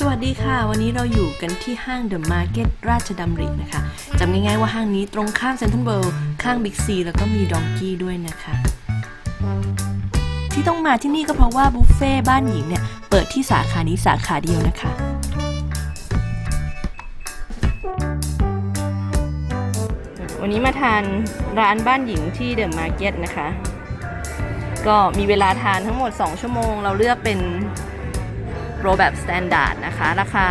สวัสดีค่ะ วันนี้เราอยู่กันที่ห้างเดอะมาร์เก็ตราชดำรินะคะจำง่ายๆว่าห้างนี้ตรงข้ามเซ็นทรัลเวิลด์ข้างบิ๊กซีแล้วก็มีดองกี้ด้วยนะคะ ที่ต้องมาที่นี่ก็เพราะว่าบุฟเฟ่บ้านหญิงเนี่ย เปิดที่สาขานี้สาขาเดียวนะคะวันนี้มาทานร้านบ้านหญิงที่เดอะมาร์เก็ตนะคะ ก็มีเวลาทานทั้งหมด 2 ชั่วโมง เราเลือกเป็น โปรแบบสแตนดาร์ดนะคะ ราคา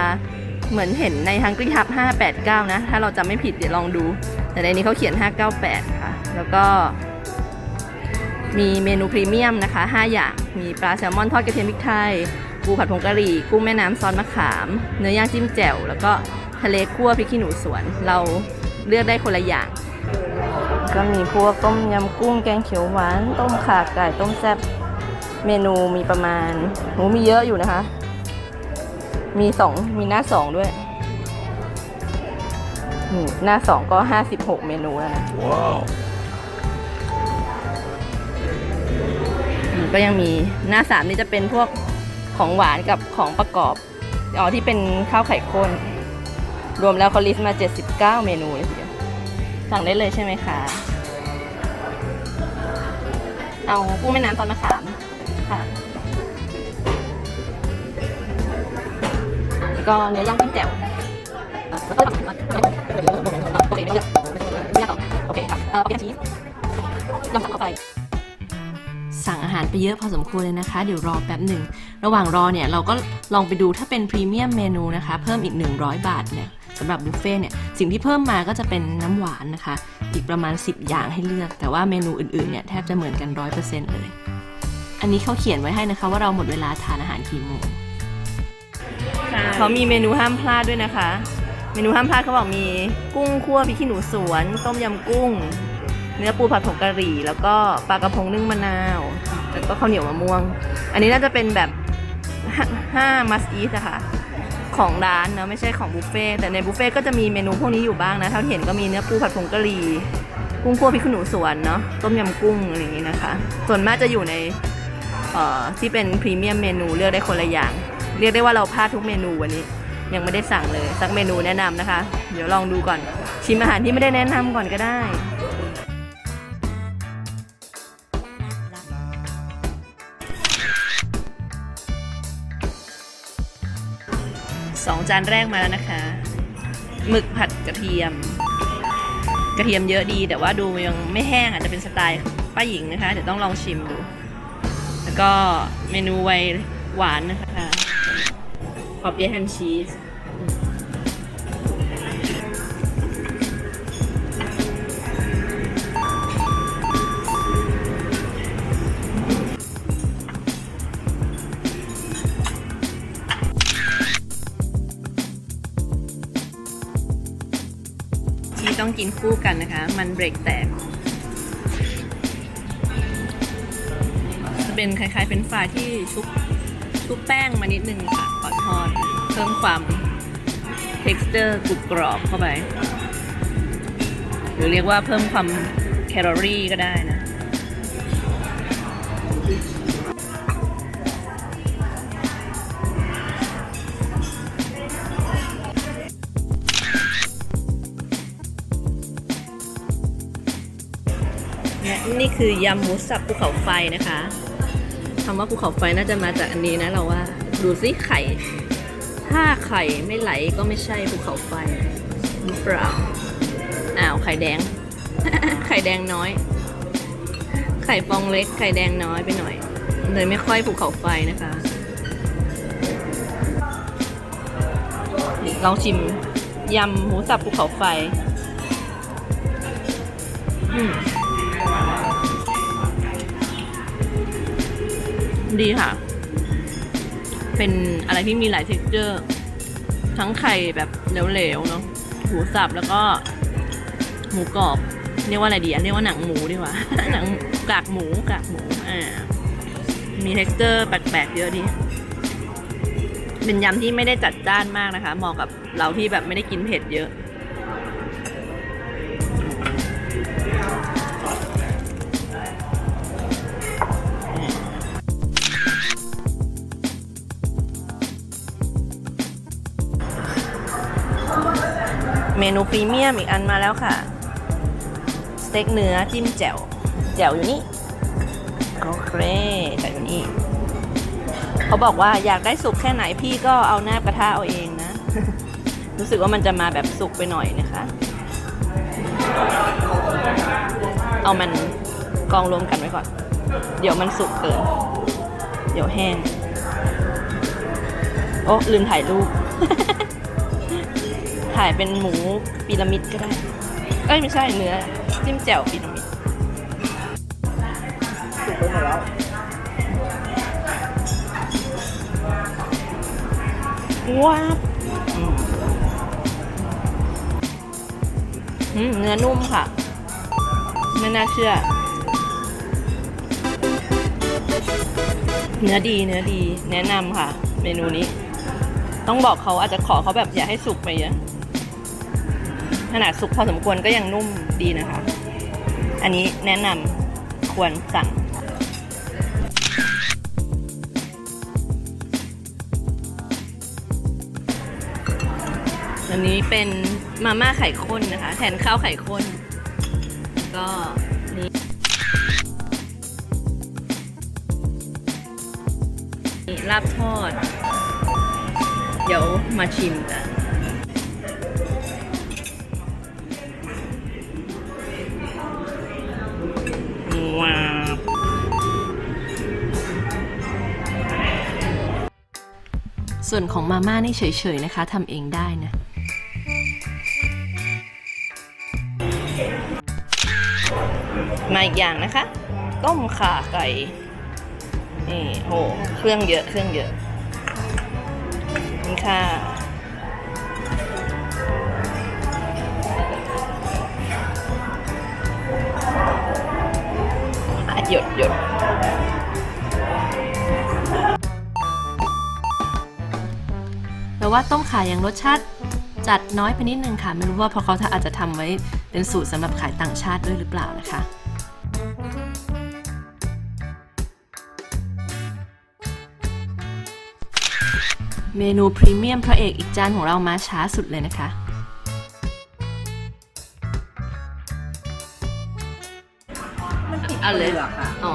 เหมือนเห็นใน Hungry Hub 589 นะ ถ้าเราจำไม่ผิดเดี๋ยวลองดู แต่ในนี้เขาเขียน 598 ค่ะ แล้วก็มีเมนูพรีเมียมนะคะ 5 อย่าง มีปลาแซลมอนทอดกระเทียมพริกไทย ปูผัดผงกะหรี่ กุ้งแม่น้ำซอสมะขาม เนื้อย่างจิ้มแจ่ว แล้วก็ทะเลคั่วพริกขี้หนูสวน เราเลือกได้คนละอย่าง ก็มีพวกต้มยำกุ้ง แกงเขียวหวาน ต้มข่าไก่ ต้มแซ่บ เมนูมีประมาณโหมีเยอะอยู่นะคะ มีสองมีหน้าสองด้วยนี่หน้าสองก็ห้าสิบหกเมนูแล้วนะอืมก็ยังมีหน้าสามนี่จะเป็นพวกของหวานกับของประกอบอ๋อที่เป็นข้าวไข่ข้น รวมแล้วเขาลิสต์มา 79 เมนูเลยทีเดียวสั่งได้เลยใช่ไหมคะ เอากุ้งแม่น้ำตอนมะขามค่ะ ก็เนื้อย่างจิ้มแจ่วแล้วก็โอเคไม่ยากไม่ยากต่อโอเคครับเอ่อเป็นชีสยำสับเข้าไปสั่งอาหารไปเยอะพอสมควรเลยนะคะ เดี๋ยวรอแป๊บหนึ่ง ระหว่างรอเนี่ย เราก็ลองไปดูถ้าเป็นพรีเมียมเมนูนะคะ เพิ่มอีก 100 บาทเนี่ยสำหรับบุฟเฟ่เนี่ย สิ่งที่เพิ่มมาก็จะเป็นน้ำหวานนะคะ อีกประมาณ 10 อย่างให้เลือก แต่ว่าเมนูอื่นๆเนี่ย แทบจะเหมือนกัน 100%เลย อันนี้เขาเขียนไว้ให้นะคะว่าเราหมดเวลาทานอาหารกี่โมง เขามีเมนูห้ามพลาดด้วยนะคะ เมนูห้ามพลาดเขาบอกมีกุ้งคั่วพริกขี้หนูสวน ต้มยำกุ้ง เนื้อปูผัดผงกะหรี่ แล้วก็ปลากระพงนึ่งมะนาว แล้วก็ข้าวเหนียวมะม่วง อันนี้น่าจะเป็นแบบห้ามัสอีสอะค่ะของร้านนะไม่ใช่ของบุฟเฟ่ต์แต่ในบุฟเฟ่ต์ก็จะมีเมนูพวกนี้อยู่บ้างนะเท่าที่เห็นก็มีเนื้อปูผัดผงกะหรี่กุ้งคั่วพริกขี้หนูสวนเนาะต้มยำกุ้งอะไรอย่างนี้นะคะ ส่วนมากจะอยู่ในที่เป็นพรีเมียมเมนูเลือกได้คนละอย่าง เรียกได้ว่าเราพลาดทุกเมนูวันนี้ ยังไม่ได้สั่งเลย สักเมนูแนะนำนะคะ เดี๋ยวลองดูก่อน ชิมอาหารที่ไม่ได้แนะนำก่อนก็ได้สองจานแรกมาแล้วนะคะหมึกผัดกระเทียม กระเทียมเยอะดี แต่ว่าดูยังไม่แห้งอาจจะเป็นสไตล์ป้าหญิงนะคะ เดี๋ยวต้องลองชิมดู แล้วก็เมนูไวหวานนะคะ อบเปียแฮมชีสที่ต้องกินคู่กันนะคะ มันเบรกแตก จะเป็นคล้ายๆเป็นฝาที่ชุบชุบแป้งมานิดนึงค่ะ ทอด เพิ่มความ texture กรุบกรอบเข้าไป หรือเรียกว่าเพิ่มความแคลอรี่ก็ได้นะและนี่คือยำหมูสับภูเขาไฟนะคะคำว่าภูเขาไฟน่าจะมาจากอันนี้นะเราว่า ดูสิไข่ ถ้าไข่ไม่ไหลก็ไม่ใช่ภูเขาไฟหรือเปล่าอ้าวไข่แดง ไข่แดงน้อย ไข่ฟองเล็ก ไข่แดงน้อยไปหน่อย เลยไม่ค่อยภูเขาไฟนะคะลองชิมยำหมูสับภูเขาไฟดีค่ะ เป็นอะไรที่มีหลายเท็กเจอร์ ทั้งไข่แบบเหลวๆเนาะหมูสับแล้วก็หมูกรอบ เรียกว่าอะไรดีอะเรียกว่าหนังหมูดีกว่า หนังกากหมูกากหมูอ่ามีเท็กเจอร์แปลกๆเยอะดีเป็นยำที่ไม่ได้จัดจ้านมากนะคะเหมาะกับเราที่แบบไม่ได้กินเผ็ดเยอะ เมนูพรีเมียมอีกอันมาแล้วค่ะ สเต็กเนื้อจิ้มแจ่ว แจ่วอยู่นี่โอเคแจ่วอยู่นี่ เขาบอกว่าอยากได้สุกแค่ไหนพี่ก็เอาหน้ากระทะเอาเองนะ รู้สึกว่ามันจะมาแบบสุกไปหน่อยนะคะ เอามันกองรวมกันไว้ก่อน เดี๋ยวมันสุกเกิน เดี๋ยวแห้ง โอ้ลืมถ่ายรูป ถ่ายเป็นหมูพีระมิดก็ได้ เอ้ยไม่ใช่เนื้อจิ้มแจ่วพีระมิดสุกไปหมดแล้วว้าบอืมอืมเนื้อนุ่มค่ะ ไม่น่าเชื่อ เนื้อดีเนื้อดี แนะนำค่ะ เมนูนี้ ต้องบอกเขาอาจจะขอเขาแบบอย่าให้สุกไปเยอะ ขนาดสุกพอสมควรก็ยังนุ่มดีนะคะ อันนี้แนะนำควรสั่งอันนี้เป็นมาม่าไข่ข้นนะคะ แทนข้าวไข่ข้น ก็นี่นี่ลาบทอด เดี๋ยวมาชิมกัน ส่วนของมาม่านี่เฉยๆนะคะทำเองได้นะมาอีกอย่างนะคะ ต้มข่าไก่ นี่โหเครื่องเยอะเครื่องเยอะนี่ค่ะอะหยดหยด ว่าต้มข่ายังรสชาติจัดน้อยไปนิดนึงค่ะ ไม่รู้ว่าเพราะเขาอาจจะทำไว้เป็นสูตรสำหรับขายต่างชาติด้วยหรือเปล่านะคะเมนูพรีเมียมพระเอกอีกจานของเรามาช้าสุดเลยนะคะ มันติดเอาเลยปกอะอ๋อ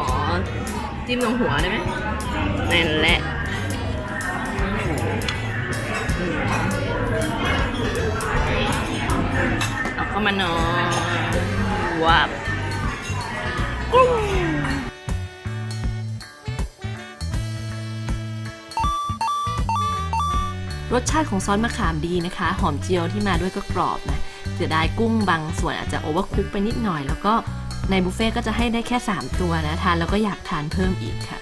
จิ้มตรงหัวได้ไหมนั่นแหละาเข้ามาหน่อยว้าวกุ้งรสชาติของซอสมะขามดีนะคะ หอมเจียวที่มาด้วยก็กรอบนะเสียดายกุ้งบางส่วนอาจจะโอเวอร์คุกไปนิดหน่อย แล้วก็ในบุฟเฟ่ต์ก็จะให้ได้แค่ 3 ตัวนะ ทานแล้วก็อยากทานเพิ่มอีกค่ะ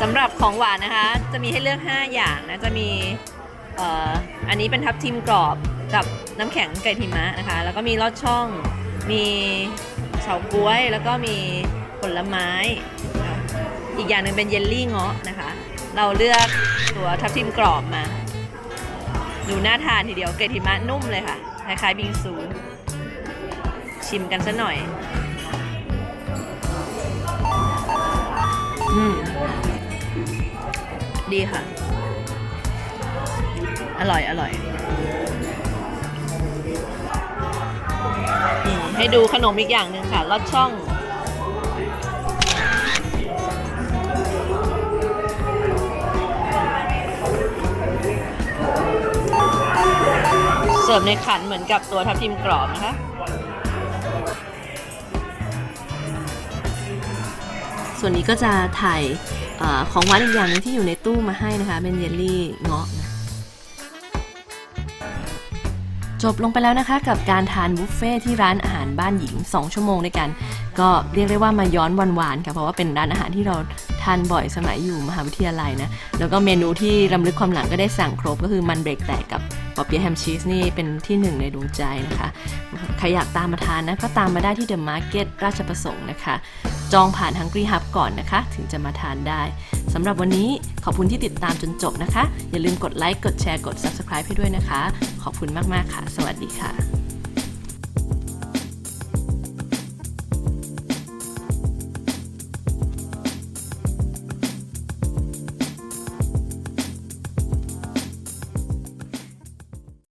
สำหรับของหวานนะคะ จะมีให้เลือก 5 อย่างนะ จะมีเอ่ออันนี้เป็นทับทิมกรอบกับ น้ำแข็งไก่พิมะนะคะ แล้วก็มีลอดช่อง มีเฉาก๊วย แล้วก็มีผลไม้ อีกอย่างหนึ่งเป็นเยลลี่เงาะนะคะ เราเลือกตัวทับทิมกรอบมาดูน่าทานทีเดียวไก่พิมะนุ่มเลยค่ะ คล้ายๆบิงซู ชิมกันซะหน่อย อืม ดีค่ะ อร่อย อร่อย ให้ดูขนมอีกอย่างหนึ่งค่ะลอดช่องเสิร์ฟในขันเหมือนกับตัวทับทิมกรอบนะคะส่วนนี้ก็จะถ่ายอของหวานอีกอย่างหนึงที่อยู่ในตู้มาให้นะคะ เป็นเยลลี่เงาะ จบลงไปแล้วนะคะกับการทานบุฟเฟ่ที่ร้านอาหารบ้านหญิง 2 ชั่วโมงด้วยกัน ก็เรียกได้ว่ามาย้อนวันวานๆค่ะเพราะว่าเป็นร้านอาหารที่เราทานบ่อยสมัยอยู่มหาวิทยาลัยนะแล้วก็เมนูที่รำลึกความหลังก็ได้สั่งครบก็คือมันเบรกแตกกับ ปอเปี๊ยะแฮมชีสนี่เป็นที่หนึ่งในดวงใจนะคะ ใครอยากตามมาทานนะก็ตามมาได้ที่เดอะมาร์เก็ตราชประสงค์นะคะ จองผ่านฮังกี้ฮับก่อนนะคะ ถึงจะมาทานได้สำหรับวันนี้ขอบคุณที่ติดตามจนจบนะคะ อย่าลืมกดไลค์กดแชร์กด Subscribe ให้ด้วยนะคะ ขอบคุณมาก ๆ ค่ะ สวัสดีค่ะ